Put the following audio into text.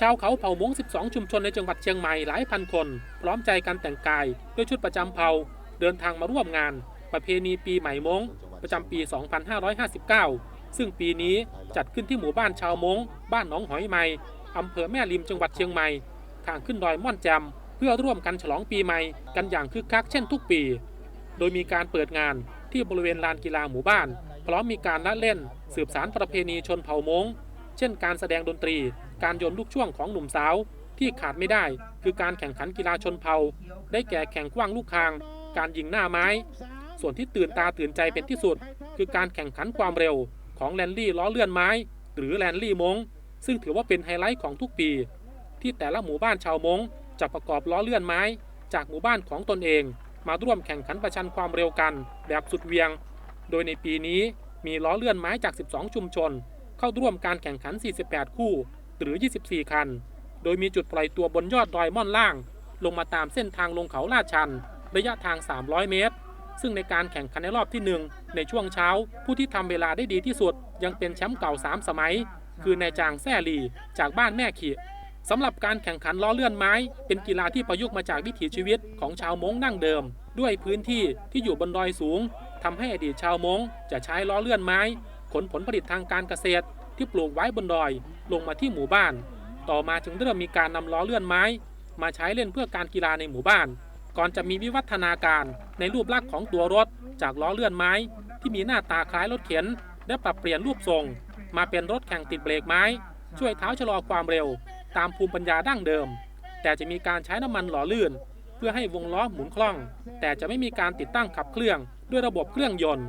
ชาวเขาเผ่ามง 12 ชุมชนในจังหวัดเชียงใหม่หลายพันคน พร้อมใจกันแต่งกาย ด้วยชุดประจำเผ่าเดินทางมาร่วมงาน ประเพณีปีใหม่มง ประจำปี 2559 ซึ่งปีนี้จัดขึ้นที่หมู่บ้านชาวมง บ้านหนองหอยใหม่อำเภอแม่ริมจังหวัดเชียงใหม่ ทางขึ้นดอยม่อนแจมเพื่อร่วมกันฉลองปีใหม่กันอย่างคึกคักเช่นทุกปี โดยมีการเปิดงานที่บริเวณลานกีฬาหมู่บ้าน พร้อมมีการละเล่น สืบสารประเพณีชนเผ่ามงเช่นการแสดงดนตรี การโยนลูกช่วงของหนุ่มสาว ที่ขาดไม่ได้ คือการแข่งขันกีฬาชนเผ่า ได้แก่แข่งขว้างลูกคาง การยิงหน้าไม้ ส่วนที่ตื่นตาตื่นใจเป็นที่สุด คือการแข่งขันความเร็ว ของแลนลี่ล้อเลื่อนไม้ หรือแลนลี่มงซึ่งถือว่าเป็นไฮไลท์ของทุกปี ที่แต่ละหมู่บ้านชาวมงจะประกอบล้อเลื่อนไม้ จากหมู่บ้านของตนเอง มาร่วมแข่งขันประชันความเร็วกัน แบบสุดเวียง โดยในปีนี้มีล้อเลื่อนไม้จาก 12 ชุมชน เข้าร่วมการแข่งขัน 48 คู่ หรือ 24 คัน โดยมีจุดปล่อยตัวบนยอดดอยม่อนล่าง ลงมาตามเส้นทางลงเขาลาดชัน ระยะทาง 300 เมตร ซึ่งในการแข่งขันในรอบที่ 1 ในช่วงเช้า ผู้ที่ทำเวลาได้ดีที่สุด ยังเป็นแชมป์เก่า 3 สมัย คือนายจางแซ่ลี จากบ้านแม่ขีสำหรับการแข่งขันล้อเลื่อนไม้ เป็นกีฬาที่ประยุกต์มาจากวิถีชีวิตของชาวม้งดั้งเดิม ด้วยพื้นที่ที่อยู่บนดอยสูง ทำให้อดีตชาวมงจะใช้ล้อเลื่อนไม้ ขนผลผลิตทางการเกษตร ที่ปลูกไว้บนดอยลงมาที่หมู่บ้าน ต่อมาจึงเริ่มมีการนำล้อเลื่อนไม้ มาใช้เล่นเพื่อการกีฬาในหมู่บ้าน ก่อนจะมีวิวัฒนาการในรูปลักษณ์ของตัวรถ จากล้อเลื่อนไม้ ที่มีหน้าตาคล้ายรถเข็น และปรับเปลี่ยนรูปทรง มาเป็นรถแข่งติดเบรกไม้ ช่วยเท้าชะลอความเร็ว ตามภูมิปัญญาดั้งเดิม แต่จะมีการใช้น้ำมันหล่อลื่น เพื่อให้วงล้อหมุนคล่อง แต่จะไม่มีการติดตั้งขับเครื่อง ด้วยระบบเครื่องยนต์